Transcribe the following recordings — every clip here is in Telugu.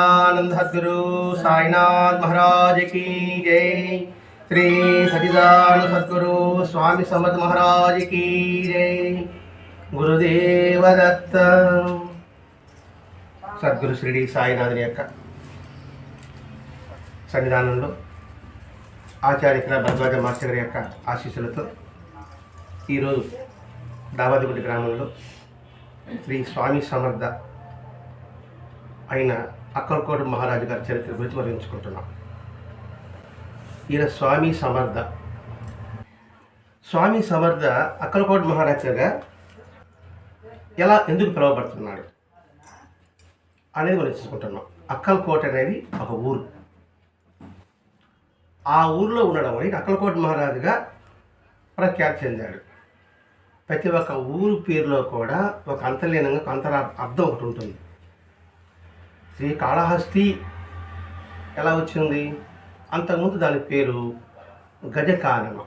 ఆనంద సద్గురు సాయినాథ్ మహారాజ్ की जय శ్రీ సచిదానంద సద్గురు స్వామి సమర్థ మహారాజ్ की जय గురుదేవ దత్త సద్గురు శ్రీడి సాయినాథుని యొక్క సన్నిధానంలో ఆచార్య భద్వాజ మాస్టర్ గారి యొక్క ఆశీస్సులతో ఈరోజు దావాదిగుడి గ్రామంలో శ్రీ స్వామి సమర్థ అయిన అక్కలకోట మహారాజు గారి చరిత్ర గురించి వివరించుకుంటున్నాం ఈయన స్వామి సమర్థ. స్వామి సమర్థ అక్కలకోట మహారాజుగా ఎలా ఎందుకు పిలువబడుతున్నాడు అనేది మనం చూసుకుంటున్నాం అక్కలకోట అనేది ఒక ఊరు. ఆ ఊరిలో ఉండడం వల్ల అక్కలకోట మహారాజుగా ప్రఖ్యాతి చెందాడు. ప్రతి ఒక్క ఊరు పేరులో కూడా ఒక అంతర్లీనంగా కొంత అర్థం ఒకటి ఉంటుంది. శ్రీ కాళహస్తి ఎలా వచ్చింది? అంతకుముందు దాని పేరు గజకారణం.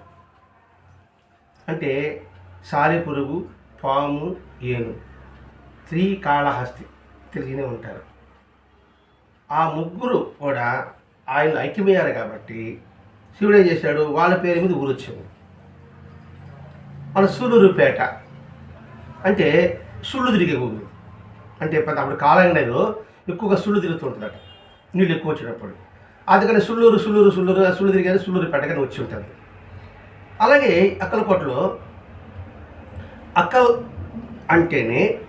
అంటే సాలిపురుగు పాము ఏను. శ్రీ కాళహస్తి తెలియనే ఉంటారు. ఆ ముగ్గురు కూడా ఆయన ఐక్యమయ్యారు కాబట్టి శివుడు ఏం చేశాడు? వాళ్ళ పేరు మీద ఊరు వచ్చింది మన సూలూరుపేట అంటే సుళ్ళు తిరిగే ఊరు. అంటే పెద్ద అప్పుడు కాలం లేదు. ఎక్కువగా సుళ్ళు తిరుగుతూ ఉంటుందట. నీళ్ళు ఎక్కువ వచ్చినప్పుడు అందుకని సుళ్ళూరు సుళ్ళూరు సుళ్ళూరు సుళ్ళు తిరిగేది సుళ్ళూరు పెట్టగానే వచ్చి ఉంటుంది అలాగే అక్కలకోటలో అక్కల్ అంటేనే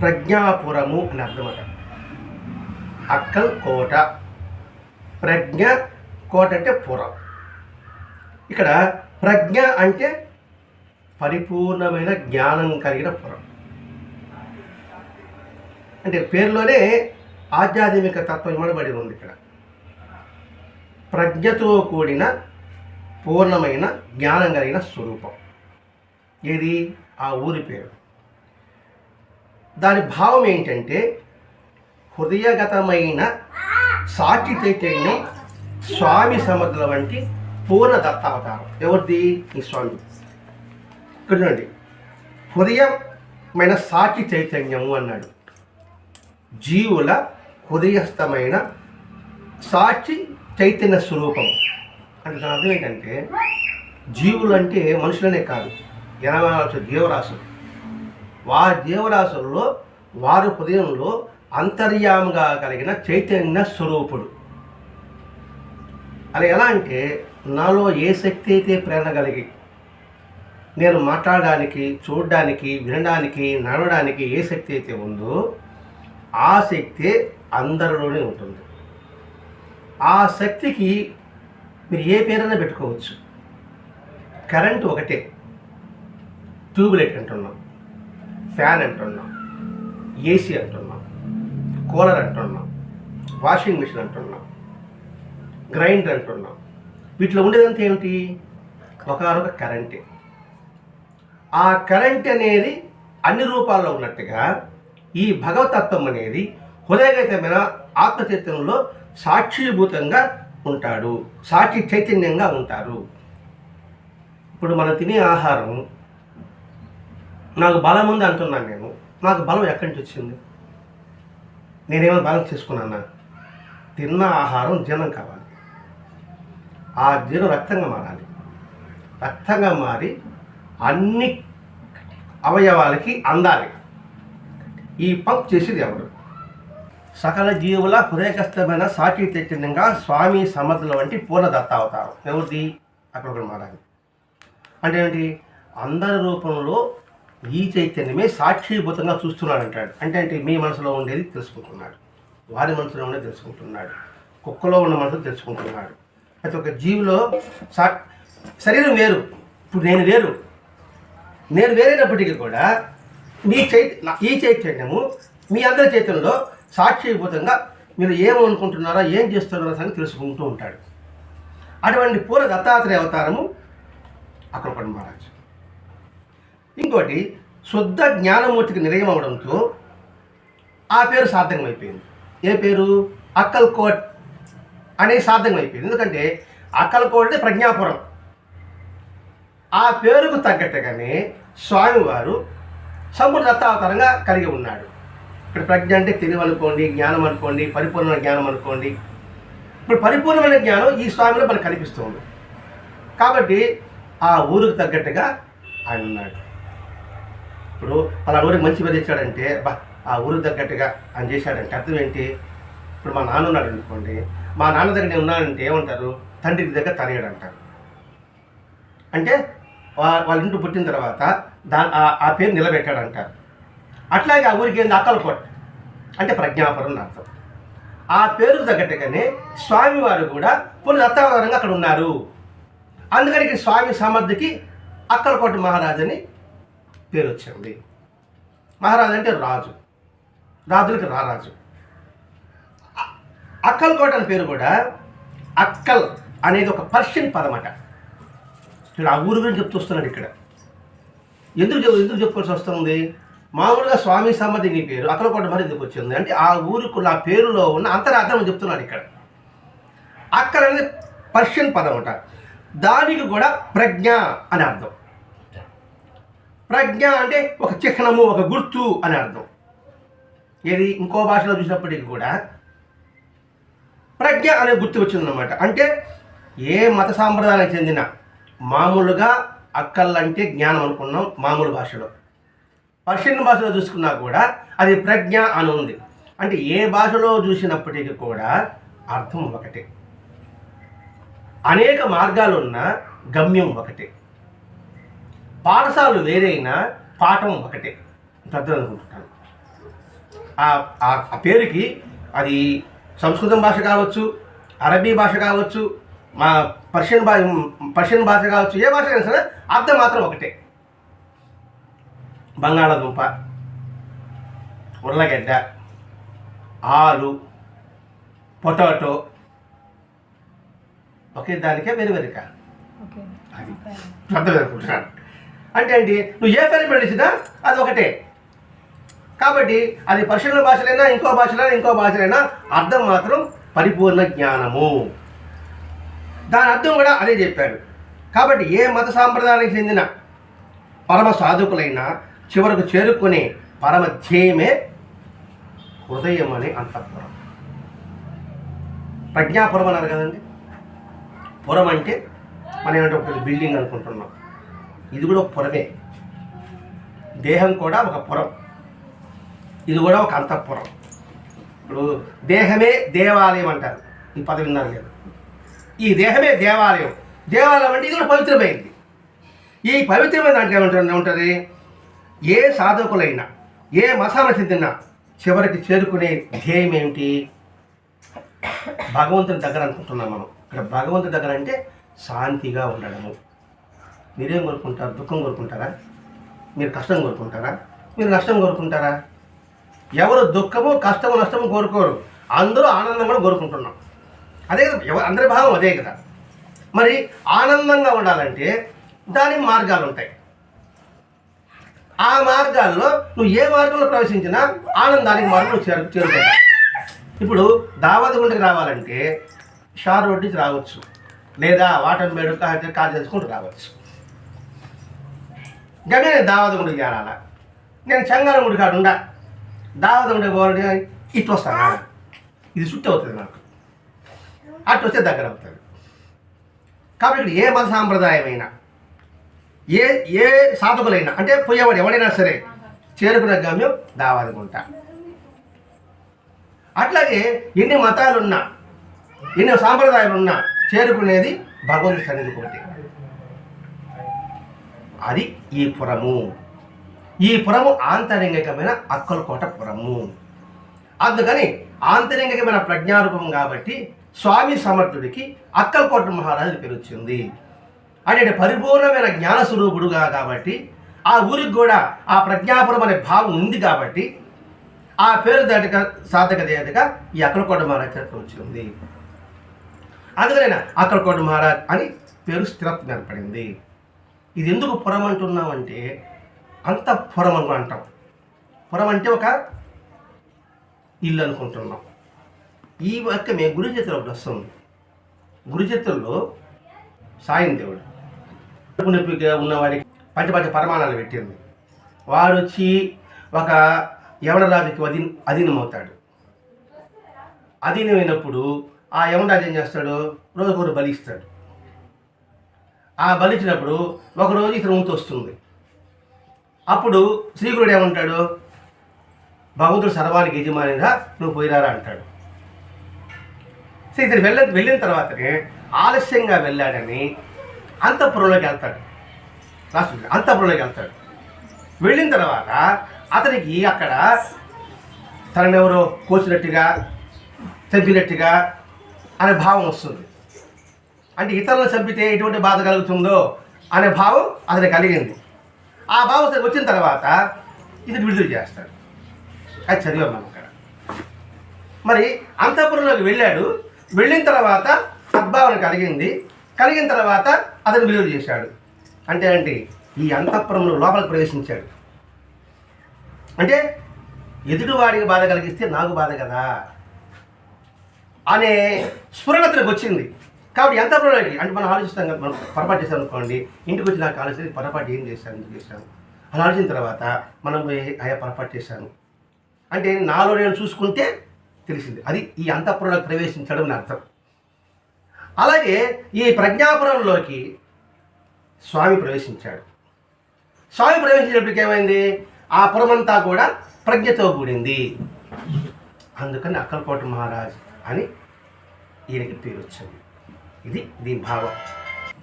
ప్రజ్ఞాపురము అని అర్థమట. అక్కల్ కోట ప్రజ్ఞ కోట అంటే పురం. ఇక్కడ ప్రజ్ఞ అంటే పరిపూర్ణమైన జ్ఞానం కలిగిన పురం. అంటే పేరులోనే ఆధ్యాత్మిక తత్వం ఇవ్వబడి ఉంది ఇక్కడ. ప్రజ్ఞతో కూడిన పూర్ణమైన జ్ఞానం కలిగిన స్వరూపం. ఏది? ఆ ఊరి పేరు. దాని భావం ఏంటంటే హృదయగతమైన సాక్షి చైతన్యం స్వామి సమర్థుల వంటి పూర్ణ దత్తావతారం. ఎవరిది? ఈ స్వామి. ఇక్కడ చూడండి. హృదయమైన సాక్షి చైతన్యము అన్నాడు. జీవుల హృదయస్థమైన సాక్షి చైతన్య స్వరూపం. అంటే దాని అర్థం ఏంటంటే జీవులు అంటే మనుషులనే కాదు. ఎనభై నాలుగు జీవరాశులు. వారి జీవరాశుల్లో వారి హృదయంలో అంతర్యాముగా కలిగిన చైతన్య స్వరూపుడు. అది ఎలా అంటే నాలో ఏ శక్తి అయితే ప్రేరణ కలిగి నేను మాట్లాడడానికి చూడడానికి వినడానికి నడవడానికి ఏ శక్తి అయితే ఉందో ఆ శక్తి అందరిలోనే ఉంటుంది. ఆ శక్తికి మీరు ఏ పేరైనా పెట్టుకోవచ్చు. కరెంట్ ఒకటే. ట్యూబ్లైట్ అంటున్నాం. ఫ్యాన్ అంటున్నాం. ఏసీ అంటున్నాం. కూలర్ అంటున్నాం. వాషింగ్ మిషన్ అంటున్నాం. గ్రైండర్ అంటున్నాం. వీటిలో ఉండేదంతా ఏమిటి ఒకనొక కరెంటే. ఆ కరెంట్ అనేది అన్ని రూపాల్లో ఉన్నట్టుగా ఈ భగవతత్వం అనేది హృదయగతమైన ఆత్మచైతన్యంలో సాక్షిభూతంగా ఉంటాడు సాక్షి చైతన్యంగా ఉంటారు. ఇప్పుడు మనం తినే ఆహారం నాకు బలం ఉంది అంటున్నాను నేను నాకు బలం ఎక్కడి నుంచి వచ్చింది? నేనేమైనా బలం చేసుకున్నానా తిన్న ఆహారం జీర్ణం కావాలి. ఆ జీర్ణం రక్తంగా మారాలి. రక్తంగా మారి అన్ని అవయవాలకి అందాలి. ఈ పంప్ చేసేది ఎవరు? సకల జీవుల హృదయకష్టమైన సాక్షి చైతన్యంగా స్వామి సమర్థుల వంటి పూర్ణ దత్తావతారం ఎవరిది? అక్కడ ఒకటి మారాలి అంటే ఏంటి? అందరి రూపంలో ఈ చైతన్యమే సాక్షిభూతంగా చూస్తున్నాడు అంటాడు అంటే అంటే మీ మనసులో ఉండేది తెలుసుకుంటున్నాడు. వారి మనసులో ఉండేది తెలుసుకుంటున్నాడు. కుక్కలో ఉన్న మనసు తెలుసుకుంటున్నాడు. ప్రతి ఒక్క జీవిలో సా శరీరం వేరు. ఇప్పుడు నేను వేరు. నేను వేరైనప్పటికీ కూడా మీ చైత ఈ చైతన్యము మీ అందరి చైతన్యంలో సాక్షిభూతంగా మీరు ఏమనుకుంటున్నారో ఏం చేస్తున్నారో సంగతి తెలుసుకుంటూ ఉంటాడు. అటువంటి పూర్వ దత్తాత్రేయ అవతారము అక్రపడి మహారాజ్. ఇంకోటి శుద్ధ జ్ఞానమూర్తికి నిలయం అవడంతో ఆ పేరు సార్థకమైపోయింది. ఏ పేరు? అక్కల్కోట్ అనేది సార్థకమైపోయింది. ఎందుకంటే అక్కల్కోట్ అంటే ప్రజ్ఞాపురం. ఆ పేరుకు తగ్గట్టుగానే స్వామివారు సంపూర్ణ దత్తావతారంగా కలిగి ఉన్నాడు. ఇక్కడ ప్రజ్ఞ అంటే తెలివి అనుకోండి జ్ఞానం అనుకోండి పరిపూర్ణ జ్ఞానం అనుకోండి. ఇప్పుడు పరిపూర్ణమైన జ్ఞానం ఈ స్వామిలో మనకు కనిపిస్తుంది. కాబట్టి ఆ ఊరికి తగ్గట్టుగా ఆయన ఉన్నాడు. ఇప్పుడు పలా ఊరికి మంచి పేరు ఇచ్చాడంటే బా ఆ ఊరికి తగ్గట్టుగా ఆయన చేశాడంటే అర్థం ఏంటి? ఇప్పుడు మా నాన్న ఉన్నాడు అనుకోండి మా నాన్న దగ్గర నేను ఉన్నానంటే ఏమంటారు? తండ్రికి దగ్గర తనయుడు అంటారు. అంటే వాళ్ళ ఇంటి పుట్టిన తర్వాత దా ఆ- ఆ పేరు నిలబెట్టాడంటారు అట్లాగే ఆ ఊరికి ఏంది? అక్కలకోట. అంటే ప్రజ్ఞాపురం అర్థం. ఆ పేరుకు తగ్గట్టుగానే స్వామివారు కూడా పులి దత్తావతారంగా అక్కడ ఉన్నారు. అందుకని స్వామి సమర్థికి అక్కలకోట మహారాజని అని పేరు వచ్చింది. మహారాజు అంటే రాజు. రాజులకి రారాజు. అక్కలకోట అనే పేరు కూడా అక్కల్ అనేది ఒక పర్షియన్ పదం అట. ఇక్కడ ఆ ఊరు గురించి చెప్తూ వస్తున్నాడు ఇక్కడ. ఎందుకు చెప్- ఎందుకు చెప్పుకోవాల్సి వస్తుంది? మామూలుగా స్వామి సమాధి నీ పేరు అక్కలకోట మరి ఎందుకు వచ్చింది? అంటే ఆ ఊరికి ఆ పేరులో ఉన్న అంతరార్థం చెప్తున్నాడు ఇక్కడ. అక్కడ అనేది పర్షియన్ పదం అంట. దానికి కూడా ప్రజ్ఞ అని అర్థం. ప్రజ్ఞ అంటే ఒక చిహ్నము ఒక గుర్తు అని అర్థం. ఏది? ఇంకో భాషలో చూసినప్పటికీ కూడా ప్రజ్ఞ అనే గుర్తు వచ్చిందనమాట అంటే ఏ మత సాంప్రదాయానికి చెందిన మామూలుగా అక్కల్లంటే జ్ఞానం అనుకున్నాం మామూలు భాషలో. పర్షియన్ భాషలో చూసుకున్నా కూడా అది ప్రజ్ఞ అని ఉంది. అంటే ఏ భాషలో చూసినప్పటికీ కూడా అర్థం ఒకటే. అనేక మార్గాలున్న గమ్యం ఒకటే. పాఠశాలలు వేరైనా పాఠం ఒకటే. పెద్దలు అనుకుంటున్నాను. ఆ ఆ పేరుకి అది సంస్కృతం భాష కావచ్చు అరబీ భాష కావచ్చు మా పర్షియన్ భాష పర్షియన్ భాష కావచ్చు ఏ భాష అయినా సరే అర్థం మాత్రం ఒకటే. బంగాళాదుంప ఉర్లగడ్డ ఆలు పొటాటో ఒకే దానికే వెరు వెరుక. అది అర్థం అనుకుంటున్నాను. అంటే ఏంటి? నువ్వు ఏ పేరు పెడిచినా అది ఒకటే. కాబట్టి అది పర్షియన్ భాషలైనా ఇంకో భాషలైనా ఇంకో భాషలైనా అర్థం మాత్రం పరిపూర్ణ జ్ఞానము. దాని అర్థం కూడా అదే చెప్పాడు. కాబట్టి ఏ మత సాంప్రదాయానికి చెందిన పరమ సాధకులైనా చివరకు చేరుకునే పరమ ధ్యేయమే హృదయం అనే అంతఃపురం. ప్రజ్ఞాపురం అన్నారు కదండి. పురం అంటే మనం ఏమంటే ఒక బిల్డింగ్ అనుకుంటున్నాం. ఇది కూడా ఒక పురమే. దేహం కూడా ఒక పురం. ఇది కూడా ఒక అంతఃపురం. ఇప్పుడు దేహమే దేవాలయం అంటారు. ఈ పదవి విన్నారు లేదు ఈ దేహమే దేవాలయం. దేవాలయం అంటే ఇది కూడా పవిత్రమైంది. ఈ పవిత్రమైన దాంట్లో ఏమంటుంది ఉంటుంది? ఏ సాధకులైనా ఏ మసాల చెందినా చివరికి చేరుకునే ధ్యేయం ఏమిటి? భగవంతుని దగ్గర అనుకుంటున్నాం మనం. ఇక్కడ భగవంతుడి దగ్గర అంటే శాంతిగా ఉండడము. మీరేం కోరుకుంటారు? దుఃఖం కోరుకుంటారా? మీరు కష్టం కోరుకుంటారా? మీరు నష్టం కోరుకుంటారా? ఎవరు దుఃఖము కష్టము నష్టము కోరుకోరు. అందరూ ఆనందం కూడా కోరుకుంటున్నాం. అదే కదా అందరి భావం అదే కదా. మరి ఆనందంగా ఉండాలంటే దానికి మార్గాలు ఉంటాయి. ఆ మార్గాల్లో నువ్వు ఏ మార్గంలో ప్రవేశించినా ఆనందానికి మార్గం చేరు చేరుకుంటావు. ఇప్పుడు దావతి గుండెకి రావాలంటే షార్ రోడ్ నుంచి రావచ్చు. లేదా వాటర్ మేడు కార్ చేసుకుంటూ రావచ్చు. కానీ నేను దావతి గుండెకి చేరాలా? నేను చంగారం గుడి కాడ ఉండా. దావతి గుండెకి పోవాలంటే ఇటు వస్తాను. ఇది చుట్టూ అవుతుంది నాకు. అటు వస్తే దగ్గర అవుతుంది. కాబట్టి ఇక్కడ ఏ మత సాంప్రదాయమైనా ఏ ఏ సాధకులైనా అంటే పోయేవాడు ఎవడైనా సరే చేరుకున్న గమ్యం దావాది అట్లాగే ఎన్ని మతాలున్నా ఎన్ని సాంప్రదాయాలున్నా చేరుకునేది భగవంతు సన్నిధి ఒకటి. అది ఈ పురము. ఈ పురము ఆంతరంగికమైన అక్కలకోట పురము. అందుకని ఆంతరంగికమైన ప్రజ్ఞారూపం కాబట్టి స్వామి సమర్థుడికి అక్కలకోట మహారాజు పేరు వచ్చింది అంటే పరిపూర్ణమైన జ్ఞాన స్వరూపుడుగా కాబట్టి ఆ ఊరికి కూడా ఆ ప్రజ్ఞాపురం అనే భావం ఉంది కాబట్టి ఆ పేరు దాటిక సాధక దేవతగా ఈ అక్కలకోట మహారాజ్ చరిత్ర వచ్చింది. అందుకనే అక్కలకోట మహారాజ్ అని పేరు స్థిరత్వం ఏర్పడింది. ఇది ఎందుకు పురం అంటున్నామంటే అంత పురం అని అంటాం. పురం అంటే ఒక ఇల్లు అనుకుంటున్నాం. ఈ వాక్యమే గురు చేతులు ఒకటి వస్తుంది గురు సాయం దేవుడు. నొప్పిగా ఉన్నవాడికి పంచ పంచ పరమాణాలు పెట్టింది. వాడు వచ్చి ఒక యవనరాజుకి అధీన అధీనమవుతాడు. అధీనమైనప్పుడు ఆ యవనరాజు ఏం చేస్తాడు? రోజుకొకరు బలిస్తాడు. ఆ బలిచ్చినప్పుడు ఒకరోజు ఇతను వంతు వస్తుంది. అప్పుడు శ్రీకుడు ఏమంటాడు? భగవంతుడు సర్వానికి యజమానిగా నువ్వు పోయిరారా అంటాడు. సో ఇతను వెళ్ళ వెళ్ళిన తర్వాతనే ఆలస్యంగా వెళ్ళాడని అంతఃపురంలోకి వెళ్తాడు. రాష్ట్ర అంతఃపురంలోకి వెళ్తాడు. వెళ్ళిన తర్వాత అతనికి అక్కడ తననెవరో కోసినట్టుగా చంపినట్టుగా అనే భావం వస్తుంది. అంటే ఇతరులను చంపితే ఎటువంటి బాధ కలుగుతుందో అనే భావం అతనికి కలిగింది. ఆ భావం వచ్చిన తర్వాత ఇతను విడుదల చేస్తాడు. అది చదివాం మనం అక్కడ మరి అంతఃపురంలోకి వెళ్ళాడు. వెళ్ళిన తర్వాత సద్భావన కలిగింది. కలిగిన తర్వాత అతను విలువ చేశాడు. అంటే ఏంటి? ఈ అంతఃపురంలో లోపలికి ప్రవేశించాడు. అంటే ఎదుటివాడికి బాధ కలిగిస్తే నాకు బాధ కదా అనే స్ఫురణ అతనికి వచ్చింది. కాబట్టి ఎంత ప్రోడక్ట్ అంటే మనం ఆలోచిస్తాం కదా మనం పొరపాటు చేసాం అనుకోండి ఇంటికి వచ్చి నాకు ఆలోచన పొరపాటు ఏం చేశాను ఎందుకు చేశాను? అలా ఆలోచించిన తర్వాత మనం పోయి అయ్యా పొరపాటు చేశాను. అంటే నాలో నేను చూసుకుంటే తెలిసింది. అది ఈ అంతఃపురంలోకి ప్రవేశించడం అని అర్థం. అలాగే ఈ ప్రజ్ఞాపురంలోకి స్వామి ప్రవేశించాడు. స్వామి ప్రవేశించినప్పటికి ఏమైంది? ఆ పురమంతా కూడా ప్రజ్ఞతో కూడింది. అందుకని అక్కలకోట మహారాజ్ అని ఈయనకి పేరు వచ్చింది. ఇది దీని భావం.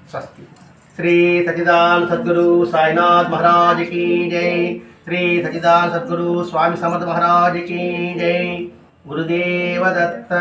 స్వస్తి. శ్రీ సచిదాన్ సద్గురు సాయినాథ్ మహారాజ్ కీ జై. శ్రీ సచిదాన్ సద్గురు స్వామి సమర్థ మహారాజ్ కీ జై. గురుదేవ దత్త